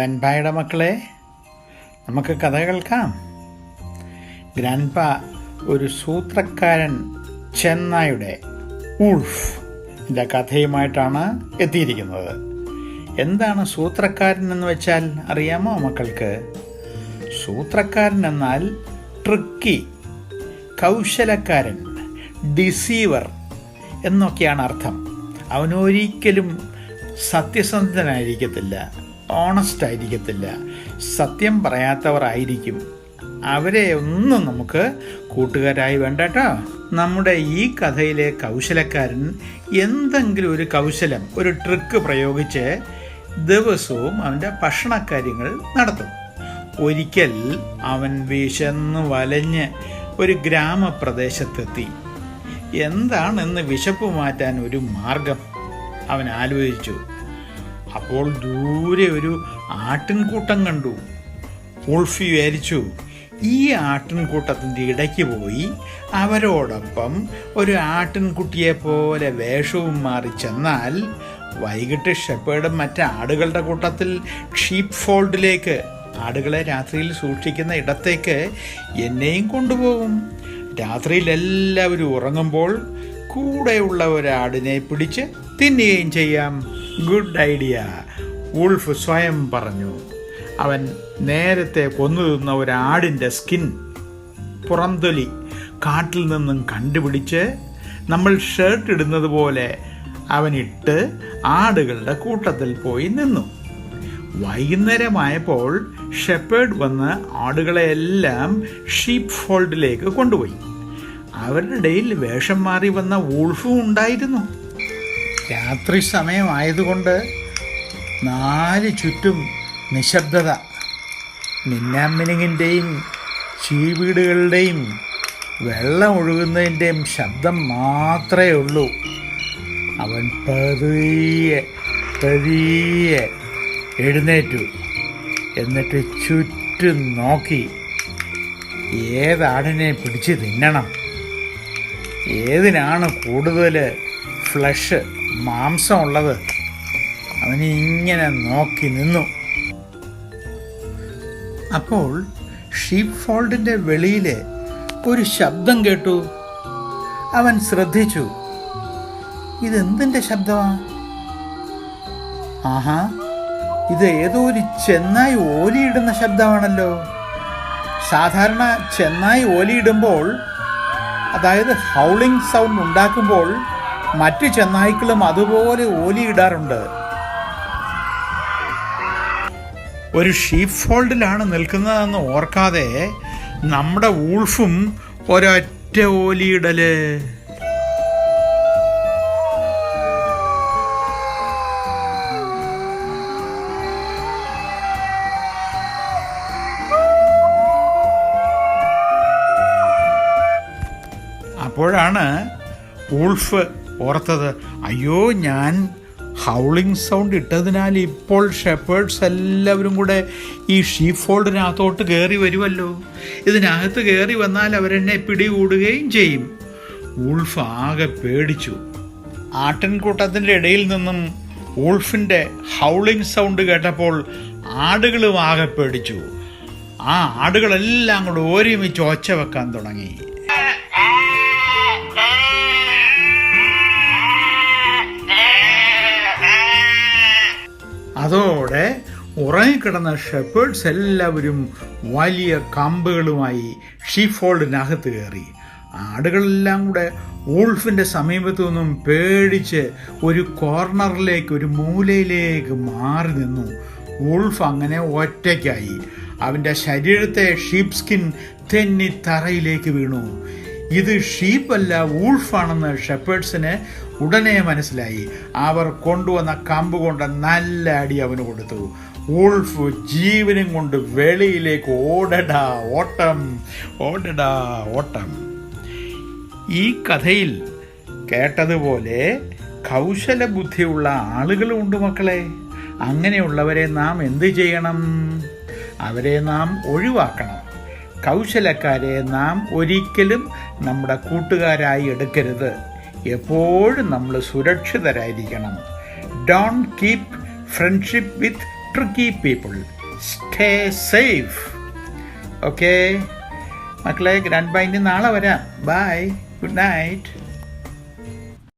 ഗ്രാൻഡ്പായുടെ മക്കളെ നമുക്ക് കഥ കേൾക്കാം. ഗ്രാൻഡ്പ ഒരു സൂത്രക്കാരൻ ചെന്നായുടെ ഉൾഫ് എന്റെ കഥയുമായിട്ടാണ് എത്തിയിരിക്കുന്നത്. എന്താണ് സൂത്രക്കാരൻ എന്ന് വെച്ചാൽ അറിയാമോ മക്കൾക്ക്? സൂത്രക്കാരൻ എന്നാൽ ട്രിക്കി കൗശലക്കാരൻ ഡിസീവർ എന്നൊക്കെയാണ് അർത്ഥം. അവനൊരിക്കലും സത്യസന്ധനായിരിക്കത്തില്ല. ഓണസ്റ്റ് ആയിരിക്കത്തില്ല. സത്യം പറയാത്തവരായിരിക്കും. അവരെ ഒന്നും നമുക്ക് കൂട്ടുകാരായി വേണ്ട കേട്ടോ നമ്മുടെ ഈ കഥയിലെ കൗശലക്കാരൻ എന്തെങ്കിലും ഒരു കൗശലം ഒരു ട്രിക്ക് പ്രയോഗിച്ച് ദിവസവും അവന്റെ ഭക്ഷണക്കാര്യങ്ങൾ നടത്തും. ഒരിക്കൽ അവൻ വിശന്ന് വലഞ്ഞ് ഒരു ഗ്രാമപ്രദേശത്തെത്തി. എന്താണെന്ന് വിശപ്പ് മാറ്റാൻ ഒരു മാർഗം? അവൻ ആലോചിച്ചു. അപ്പോൾ ദൂരെ ഒരു ആട്ടിൻകൂട്ടം കണ്ടു. ഉൾഫി വിചാരിച്ചു ഈ ആട്ടിൻകൂട്ടത്തിന്റെ ഇടയ്ക്ക് പോയി അവരോടൊപ്പം ഒരു ആട്ടിൻകുട്ടിയെ പോലെ വേഷവും മാറി ചെന്നാൽ വൈകിട്ട് ഷെപ്പേർഡ് മറ്റ് ആടുകളുടെ കൂട്ടത്തിൽ ഷീപ്പ് ഫോൾഡിലേക്ക് ആടുകളെ രാത്രിയിൽ സൂക്ഷിക്കുന്ന ഇടത്തേക്ക് എന്നെയും കൊണ്ടുപോകും. രാത്രിയിൽ എല്ലാവരും ഉറങ്ങുമ്പോൾ കൂടെയുള്ള ഒരാടിനെ പിടിച്ച് തിന്നുകയും ചെയ്യാം. ഗുഡ് ഐഡിയ ഉൾഫ് സ്വയം പറഞ്ഞു. അവൻ നേരത്തെ കൊന്നു തിന്ന ഒരാടിന്റെ സ്കിൻ പുറംതൊലി കാട്ടിൽ നിന്നും കണ്ടുപിടിച്ച് നമ്മൾ ഷർട്ട് ഇടുന്നത് പോലെ അവനിട്ട് ആടുകളുടെ കൂട്ടത്തിൽ പോയി നിന്നു. വൈകുന്നേരമായപ്പോൾ ഷെപ്പേർഡ് വന്ന് ആടുകളെയെല്ലാം ഷീപ്പ് ഫോൾഡിലേക്ക് കൊണ്ടുപോയി. അവരുടെ ഇടയിൽ വേഷം മാറി വന്ന വൂൾഫും ഉണ്ടായിരുന്നു. രാത്രി സമയമായതുകൊണ്ട് നാല് ചുറ്റും നിശബ്ദത. മിന്നാമിനിങ്ങിന്റെയും ചീവീടുകളുടെയും വെള്ളം ഒഴുകുന്നതിന്റെയും ശബ്ദം മാത്രമേ ഉള്ളൂ. അവൻ പതിയെ പതിയെ എഴുന്നേറ്റു. എന്നിട്ട് ചുറ്റും നോക്കി. ഏതാടിനെ പിടിച്ച് തിന്നണം? ഏതിനാണ് കൂടുതൽ ഫ്ലഷ്? മാംസമുള്ളത്. അവന് ഇങ്ങനെ നോക്കി നിന്നു. അപ്പോൾ ഷീപ്പ് ഫോൾഡിന്റെ വെളിയിലെ ഒരു ശബ്ദം കേട്ടു. അവൻ ശ്രദ്ധിച്ചു. ഇതെന്തിന്റെ ശബ്ദമാണ് ആഹാ ഇത് ഏതോ ഒരു ചെന്നായി ഓലിയിടുന്ന ശബ്ദമാണല്ലോ. സാധാരണ ചെന്നായി ഓലിയിടുമ്പോൾ അതായത് ഹൗളിംഗ് സൗണ്ട് ഉണ്ടാക്കുമ്പോൾ മറ്റു ചെന്നായ്ക്കളും അതുപോലെ ഓലിയിടാറുണ്ട്. ഒരു ഷീപ്പ് ഫോൾഡിലാണ് നിൽക്കുന്നതെന്ന് ഓർക്കാതെ നമ്മുടെ ഊൾഫും ഒരൊറ്റ ഓലിയിടൽ. അപ്പോഴാണ് വൂൾഫ് ഓർത്തത് അയ്യോ ഞാൻ ഹൗളിംഗ് സൗണ്ട് ഇട്ടതിനാൽ ഇപ്പോൾ ഷെപ്പേഴ്സ് എല്ലാവരും കൂടെ ഈ ഷീപ്പ് ഫോൾഡിനകത്തോട്ട് കയറി വരുമല്ലോ ഇതിനകത്ത് കയറി വന്നാൽ അവരെന്നെ പിടികൂടുകയും ചെയ്യും. ഉൾഫ് ആകെ പേടിച്ചു. ആട്ടിൻകൂട്ടത്തിന്റെ ഇടയിൽ നിന്നും ഉൾഫിന്റെ ഹൗളിംഗ് സൗണ്ട് കേട്ടപ്പോൾ ആടുകളും ആകെ പേടിച്ചു. ആ ആടുകളെല്ലാം കൂടെ ഒരുമിച്ച് ഒച്ച വെക്കാൻ തുടങ്ങി. അതോടെ ഉറങ്ങിക്കിടന്ന ഷെപ്പേഴ്സ് എല്ലാവരും വലിയ കമ്പുകളുമായി ഷീഫോൾഡിനകത്ത് കയറി. ആടുകളെല്ലാം കൂടെ വൂൾഫിന്റെ സമീപത്തു നിന്നും പേടിച്ച് ഒരു കോർണറിലേക്ക് ഒരു മൂലയിലേക്ക് മാറി നിന്നു. വൂൾഫ് അങ്ങനെ ഒറ്റയ്ക്കായി. അവന്റെ ശരീരത്തെ ഷീപ്പ് സ്കിൻ തെന്നി തറയിലേക്ക് വീണു. ഇത് ഷീപ്പല്ല വൂൾഫാണെന്ന് ഷെപ്പേഴ്സിന് ഉടനെ മനസ്സിലായി. അവർ കൊണ്ടുവന്ന കമ്പ് കൊണ്ട് നല്ല അടി അവന് കൊടുത്തു. ഉൾഫ് ജീവനും കൊണ്ട് വെളിയിലേക്ക് ഓടടാ ഓട്ടം ഓടടാ ഓട്ടം. ഈ കഥയിൽ കേട്ടതുപോലെ കൗശല ബുദ്ധിയുള്ള ആളുകളുണ്ട് മക്കളെ. അങ്ങനെയുള്ളവരെ നാം എന്ത് ചെയ്യണം? അവരെ നാം ഒഴിവാക്കണം. കൗശലക്കാരെ നാം ഒരിക്കലും നമ്മുടെ കൂട്ടുകാരായി എടുക്കരുത്. എപ്പോഴും നമ്മൾ സുരക്ഷിതരായിരിക്കണം. Don't keep friendship with tricky people stay safe okay മക്കളെ ഗ്രാൻഡ് ബൈന്റെ നാളെ വരാം. Bye good night